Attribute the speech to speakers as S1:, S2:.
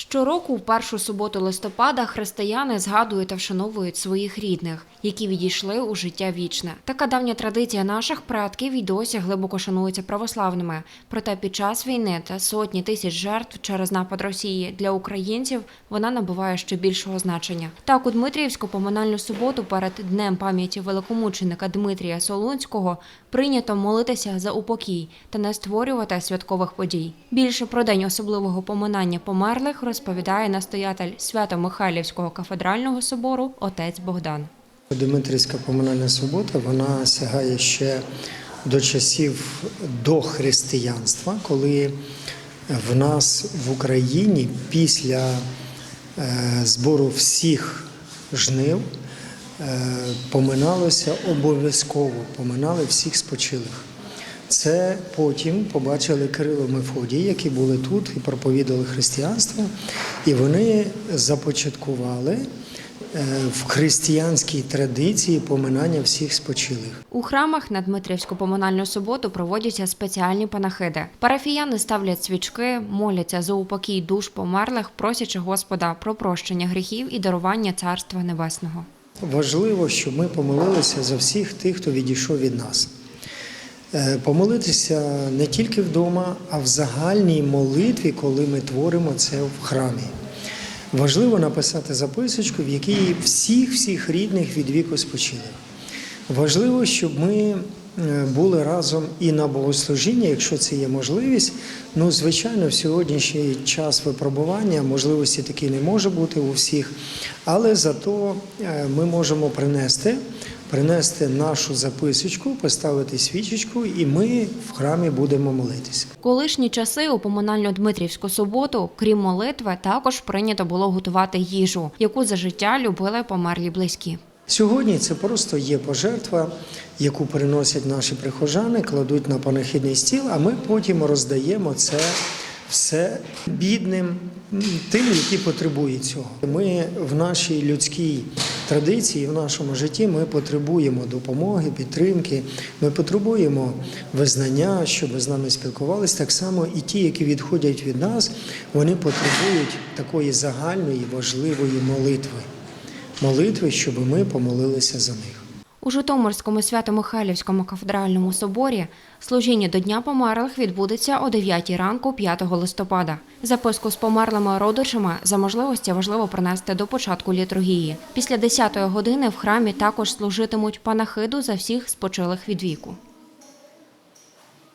S1: Щороку, в першу суботу листопада, християни згадують та вшановують своїх рідних, які відійшли у життя вічне. Така давня традиція наших предків і досі глибоко шанується православними. Проте під час війни та сотні тисяч жертв через напад Росії для українців вона набуває ще більшого значення. Так, у Дмитріївську поминальну суботу перед днем пам'яті великомученика Дмитрія Солунського прийнято молитися за упокій та не створювати святкових подій. Більше про день особливого поминання померлих розповідає настоятель Свято-Михайлівського кафедрального собору отець Богдан.
S2: Дмитрівська поминальна субота вона сягає ще до часів до християнства, коли в нас в Україні після е, збору всіх жнив е, поминалося обов'язково, поминали всіх спочилих. Це потім побачили Кирило Мефодій, які були тут і проповідували християнство, і вони започаткували е, в християнській традиції поминання всіх спочилих.
S1: У храмах на Дмитрівську поминальну суботу проводяться спеціальні панахиди. Парафіяни ставлять свічки, моляться за упокій душ померлих, просячи Господа про прощення гріхів і дарування Царства Небесного.
S2: Важливо, щоб ми помолилися за всіх тих, хто відійшов від нас. Е, Помолитися не тільки вдома, а в загальній молитві, коли ми творимо це в храмі. Важливо написати записочку, в якій всіх всіх рідних від віку спочили. Важливо, щоб ми е, були разом і на богослужінні, якщо це є можливість. Ну, звичайно, в сьогоднішній час випробування можливості такі не може бути у всіх, але зато е, ми можемо принести, принести нашу записочку, поставити свічечку, і ми в храмі будемо молитися.
S1: Колишні часи у поминальну Дмитрівську суботу, крім молитви, також прийнято було готувати їжу, яку за життя любили померлі близькі.
S2: Сьогодні це просто є пожертва, яку приносять наші прихожани, кладуть на панахидний стіл, а ми потім роздаємо це все бідним, тим, які потребують цього. Ми в нашій людській традиції, в нашому житті ми потребуємо допомоги, підтримки, ми потребуємо визнання, щоб з нами спілкувалися. Так само і ті, які відходять від нас, вони потребують такої загальної важливої молитви молитви, щоб ми помолилися за них.
S1: У Житомирському свято-Михайлівському кафедральному соборі служіння до Дня померлих відбудеться о 9 ранку 5 листопада. Записку з померлими родичами за можливості важливо принести до початку літургії. Після 10 години в храмі також служитимуть панахиду за всіх спочилих від віку.